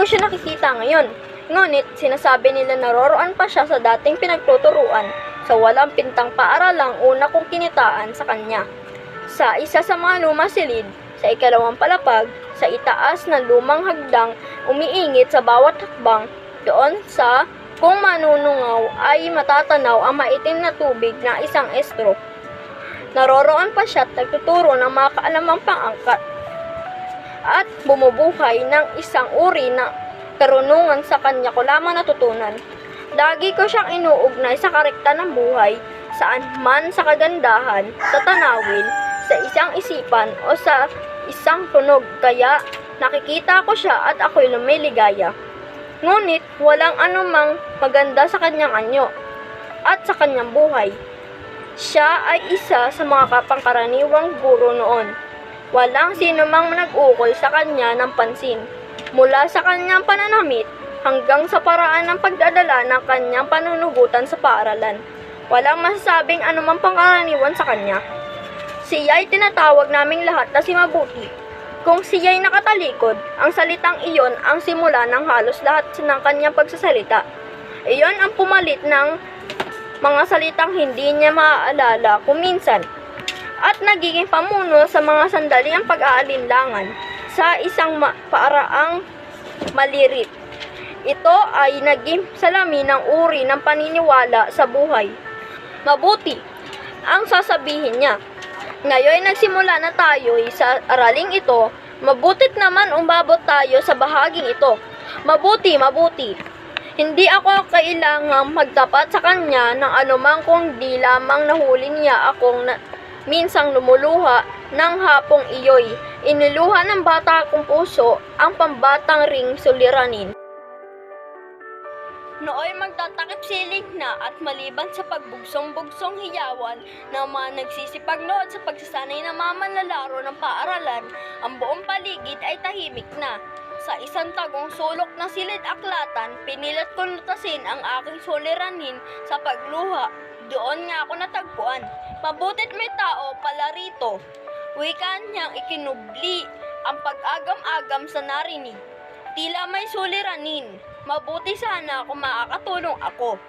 Ko siya nakikita ngayon. Ngunit sinasabi nila naroroon pa siya sa dating pinagtuturuan sa walang pintang paaralang una kong kinitaan sa kanya. Sa isa sa mga lumasilid, sa ikalawang palapag, sa itaas ng lumang hagdang, umiingit sa bawat hakbang, doon sa kung manunungaw ay matatanaw ang maitim na tubig na isang estro. Naroroon pa siya at nagtuturo ng mga kaalamang pangangkat at bumubuhay ng isang uri na karunungan sa kanya ko lamang natutunan. Lagi ko siyang inuugnay sa karekta ng buhay, saan man sa kagandahan, sa tanawin, sa isang isipan o sa isang tunog kaya nakikita ko siya at ako'y lumiligaya. Ngunit walang anumang maganda sa kanyang anyo at sa kanyang buhay. Siya ay isa sa mga kapangkaraniwang guro noon. Walang sino mang nag-ukol sa kanya ng pansin. Mula sa kanyang pananamit hanggang sa paraan ng pagdadala ng kanyang panunugutan sa paaralan. Walang masasabing anumang pangkaraniwan sa kanya. Siya ay tinatawag naming lahat na si Mabuti. Kung siya'y nakatalikod, ang salitang iyon ang simula ng halos lahat ng kanyang pagsasalita. Iyon ang pumalit ng mga salitang hindi niya maaalala kung minsan at nagiging pamuno sa mga sandaliang pag-aalinlangan sa isang ma- paaraang malirit. Ito ay naging salamin ng uri ng paniniwala sa buhay. Mabuti ang sasabihin niya. Ngayon nagsimula na tayo sa araling ito, mabutit naman umabot tayo sa bahaging ito. Mabuti, mabuti. Hindi ako kailangang magtapat sa kanya ng anumang kung di lamang nahuli niya akong na, minsang lumuluha ng hapong iyoy. Iniluha ng bata kong puso ang pambatang ring suliranin. Nooy magtatakip siling na at maliban sa pagbugsong-bugsong hiyawan ng mga nagsisipagnood sa pagsasanay ng mga manlalaro ng paaralan, ang buong paligid ay tahimik na. Sa isang tagong sulok na silid aklatan, pinilit kong lutasin ang aking suliranin sa pagluha. Doon nga ako natagpuan. Mabutit may tao pala rito. Wika niyang ikinubli ang pag-agam-agam sa narinig. Tila may suliranin. Mabuti sana kung makakatulong ako.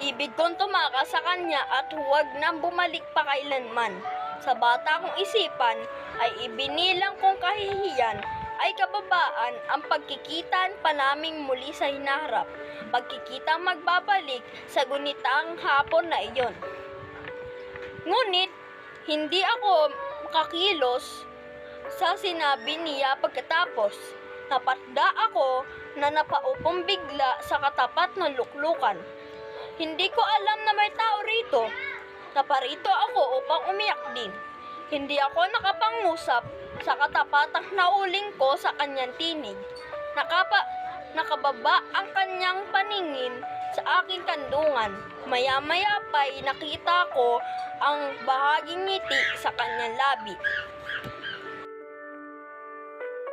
Ibig kong tumakas sa kanya at huwag nang bumalik pa kailanman. Sa bata kong isipan ay ibinilang kong kahihiyan ay kababaan ang pagkikitan pa naming muli sa hinaharap. Pagkikita magbabalik sa gunitang hapon na iyon. Ngunit, hindi ako makakilos sa sinabi niya pagkatapos. Napatda ako na napaupong bigla sa katapat ng luklukan. Hindi ko alam na may tao rito. Naparito ako upang umiyak din. Hindi ako nakapangusap sa katapatang nauling ko sa kanyang tinig. Nakapa, nakababa ang kanyang paningin sa aking kandungan. Maya-maya pa'y nakita ko ang bahaging ngiti sa kanyang labi.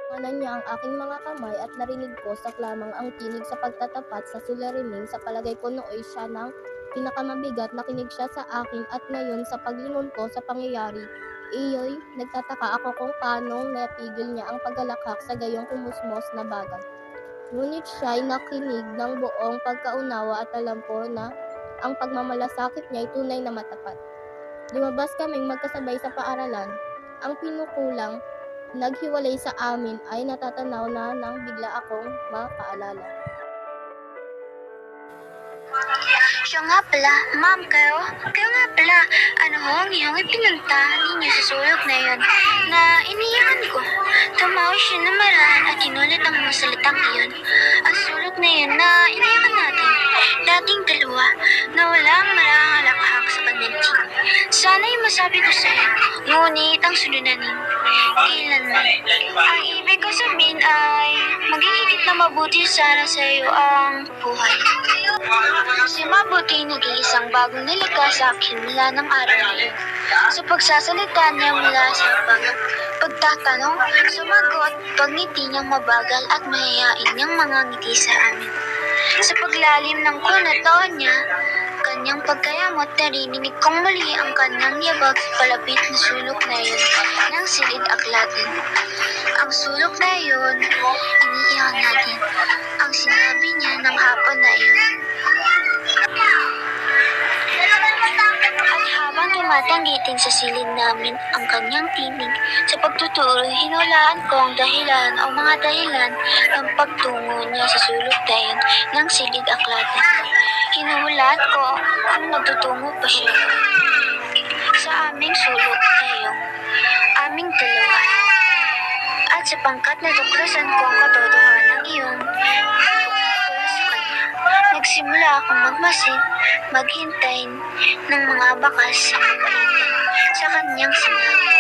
Kanan niya ang aking mga kamay at narinig ko sa klamang ang tinig sa pagtatapat sa suliraning sa palagay ko nooy siya ng pinakamabigat na kinig siya sa akin at ngayon sa paglingon ko sa pangyayari, iyo'y nagtataka ako kung paanong napigil niya ang paglalakak sa gayong kumusmos na bagay. Ngunit siya'y nakinig ng buong pagkaunawa at alam ko na ang pagmamalasakit niya ay tunay na matapat. Lumabas kaming magkasabay sa paaralan. Ang pinukulang naghiwalay sa amin ay natatanaw na nang bigla akong makaalala. Siya nga pala, ma'am kayo. Kayo nga pala, ano ho ang iyong ipinunta ninyo sa sulok na yon na iniyakan ko. Tumawa siya na marahan at inulit ang mga salitang iyon. Ang sulok na yun na iniyakan natin. Dating dalawa na walang marangalakhak sa panantin. Sana'y masabi ko sa'yo, ngunit ang sunulanin. Kailanman. Ang ibig ko sabihin ay magigigit na mabuti sana sa iyo ang buhay. Si Mabuti nag-iisang bagong nilikha sa akin mula ng araw na iyon. Sa pagsasalita niya mula sa pag pagtatanong, sumagot, pagngiti niyang mabagal at mahihain niyang mga ngiti sa amin. Sa paglalim ng kunatawan niya, kanyang pagkayamot, narinig kong muli ang kanyang yabag palapit na sulok na. Nang ng silid aklatin. Ang sulok na iyon, iniiyak natin ang sinabi niya ng hapon na iyon. Tumatanggiting sa silid namin ang kanyang tinig, sa pagtuturo, hinulaan ko ang dahilan o mga dahilan ng pagtungo niya sa sulok na iyon ng silid aklatin. Hinuhulaan ko kung nagtutungo pa siya sa aming sulok na iyong aming dalawa. At sapangkat natuklasan ko ang katotohanan iyon, sa nagsimula akong magmasid, maghintay ng mga bakas sa kapalitan sa kanyang sinabi.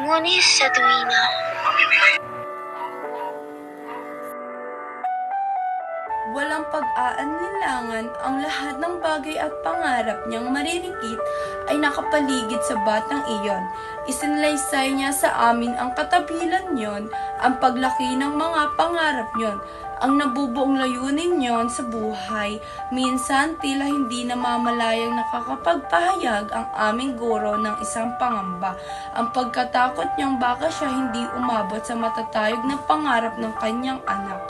Ngunit sa tuwina, Walang pag-aanlinlangan, ang lahat ng bagay at pangarap niyang maririkit ay nakapaligid sa batang iyon. Isinlaysay niya sa amin ang katabilan niyon, ang paglaki ng mga pangarap niyon, ang nabubuong layunin niyon sa buhay. Minsan tila hindi namamalayang nakakapagpahayag ang aming guro ng isang pangamba. Ang pagkatakot niyang baka siya hindi umabot sa matatayog na pangarap ng kanyang anak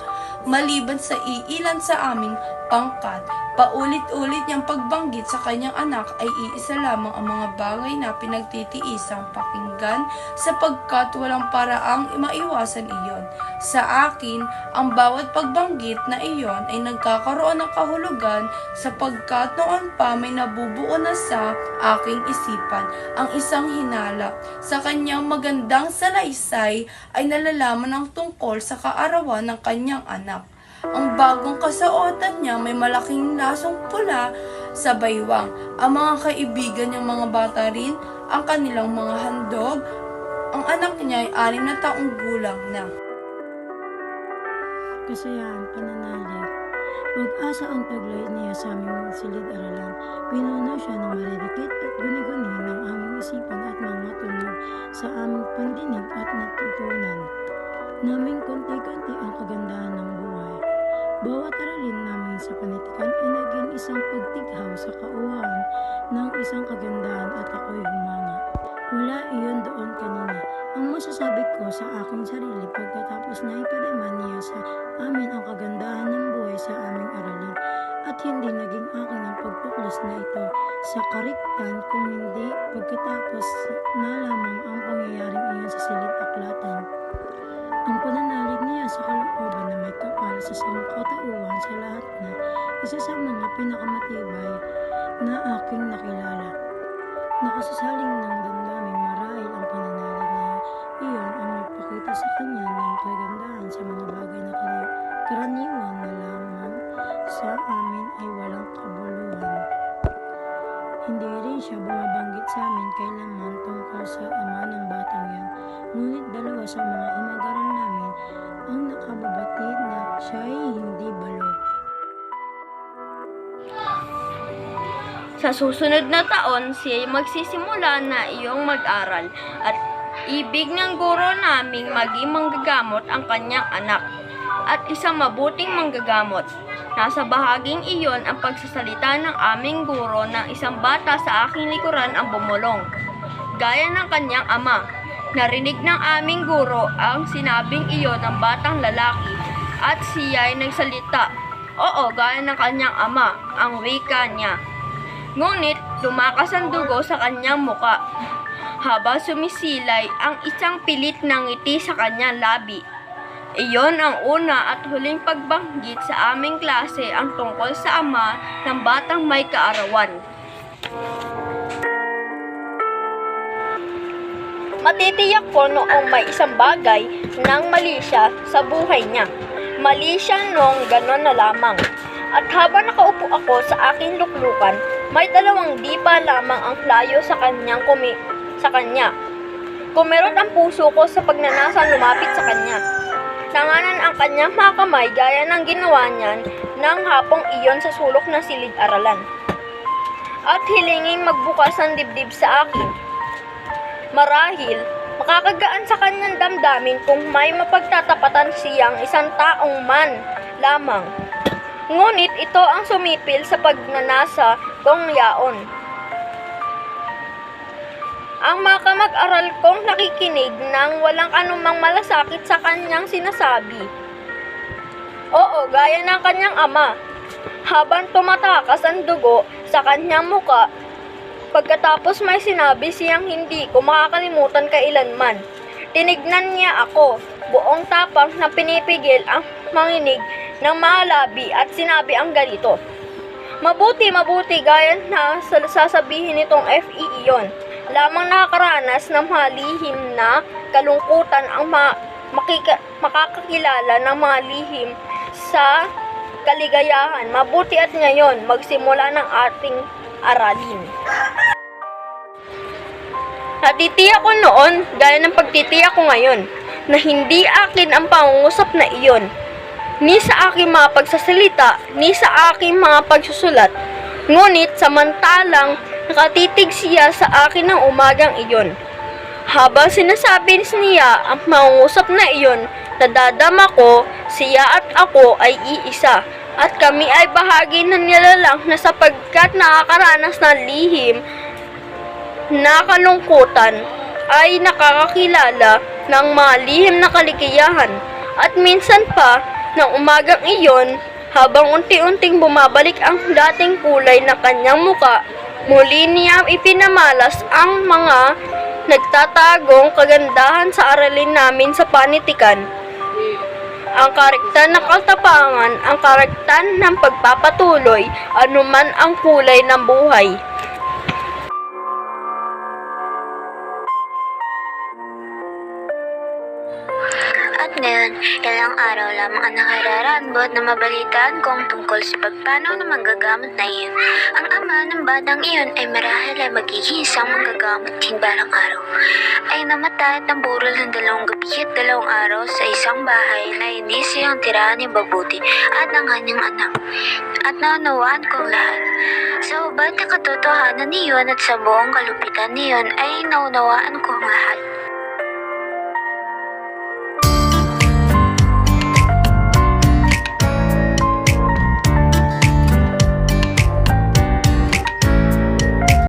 maliban sa iilan sa aming pangkat. Paulit-ulit niyang pagbanggit sa kanyang anak ay iisa lamang ang mga bagay na pinagtitiisang pakinggan sapagkat walang paraang maiwasan iyon. Sa akin, ang bawat pagbanggit na iyon ay nagkakaroon ng kahulugan sapagkat noon pa may nabubuo na sa aking isipan ang isang hinala. Sa kanyang magandang salaysay ay nalalaman ang tungkol sa kaarawan ng kanyang anak. Ang bagong kasuotan niya may malaking lasong pula sa baywang. Ang mga kaibigan niyang mga bata rin, ang kanilang mga handog. Ang anak niya ay anim na taong gulang na. Kasayahan, pananalig. Pag-asa ang taglay niya sa aming silid-aralan. Pinuno siya ng maririkit at guni-guni ng aming isipan at mga tunog sa aming pandinig at natutunan. Naming konti-konti ang kagandahan ng buhay. Bawat aralin namin sa panitikan ay naging isang pagtighaw sa kauhan ng isang kagandahan at ako'y humanga. Wala iyon doon kanina. Ang masasabi ko sa aking sarili pagkatapos na ipadama niya sa amin ang kagandahan ng buhay sa aming aralin at hindi naging akin ang pagtuklas na ito sa kariktan kung hindi pagkatapos na lamang ang pangyayaring iyon sa silid aklatan. Ang pananalig niya sa kalooban na may kapal sa sangkatauhan sa lahat na isa sa mga pinakamatibay na aking nakilala. Nakasasaling ng damdamin karaniwan na lamang sa amin ay walang kabuluhan. Hindi rin siya bumabanggit sa amin kailanman tungkol sa ama ng batang yan. Ngunit dalawa sa mga kamagaran namin ang nakababatid na siya ay hindi balo. Sa susunod na taon, siya ay magsisimula na iyong mag-aral at ibig ng guro naming maging manggagamot ang kanyang anak at isang mabuting manggagamot. Nasa bahaging iyon ang pagsasalita ng aming guro ng isang bata sa aking likuran ang bumulong. Gaya ng kanyang ama, narinig ng aming guro ang sinabing iyon ng batang lalaki at siya nagsalita. Oo, gaya ng kanyang ama, ang wika niya. Ngunit tumakas ang dugo sa kanyang muka. Habang sumisilay ang isang pilit na ngiti sa kanyang labi. Iyon ang una at huling pagbanggit sa aming klase ang tungkol sa ama ng batang may kaarawan. Matitiyak ko noong may isang bagay ng mali siya sa buhay niya. Mali siya noong ganon na lamang. At habang nakaupo ako sa aking luklukan, may dalawang dipa lamang ang flayo sa kanyang kumi sa kanya. Kumerot ang puso ko sa pagnanasang lumapit sa kanya. Nanganan ang kanyang mga kamay gaya ng ginawa niyan ng hapong iyon sa sulok ng silid-aralan. At hilinging magbukas ng dibdib sa akin. Marahil, makakagaan sa kanyang damdamin kung may mapagtatapatan siyang isang taong man lamang. Ngunit ito ang sumipil sa pagnanasa kong yaon. Ang mga kamag-aral kong nakikinig ng walang anumang malasakit sa kanyang sinasabi. Oo, gaya ng kanyang ama. Habang tumatakas ang dugo sa kanyang muka, pagkatapos may sinabi siyang hindi ko makakalimutan kailanman. Tinignan niya ako, buong tapang na pinipigil ang manginig ng malabi at sinabi ang ganito. Mabuti, mabuti, gaya na sa- sasabihin nitong FE iyon. Lamang nakakaranas ng malihim na kalungkutan ang ma- makika- makakakilala ng mga lihim sa kaligayahan. Mabuti at ngayon, magsimula ng ating aralin. Natitiyak ko noon, gaya ng pagtitiyak ko ngayon, na hindi akin ang pangungusap na iyon. Ni sa aking mga pagsasalita, ni sa aking mga pagsusulat. Ngunit samantalang nakatitig siya sa akin ng umagang iyon. Habang sinasabi niya ang mangungusap na iyon, nadadama ko, siya at ako ay iisa. At kami ay bahagi ng nilalang na sapagkat nakakaranas ng lihim na kalungkutan ay nakakakilala ng mga lihim na kaligayahan. At minsan pa, ng umagang iyon, habang unti-unting bumabalik ang dating kulay ng kanyang muka, muli niya ipinamalas ang mga nagtatagong kagandahan sa aralin namin sa panitikan. Ang karektan ng katapangan, ang karektan ng pagpapatuloy, anuman ang kulay ng buhay. Ngayon, ilang araw lamang ang nakararambot na mabalitaan kong tungkol sa pagpanaw ng manggagamot na iyon. Ang ama ng batang iyon ay marahil ay magiging isang manggagamot din balang araw. Ay namatay at naburol ng dalawang gabi at dalawang araw sa isang bahay na hindi siyang tirahan ni Babuti at ang kanyang anak. At naunawaan kong lahat. Sa ubad na katotohanan niyon at sa buong kalupitan niyon ay naunawaan ko ang lahat.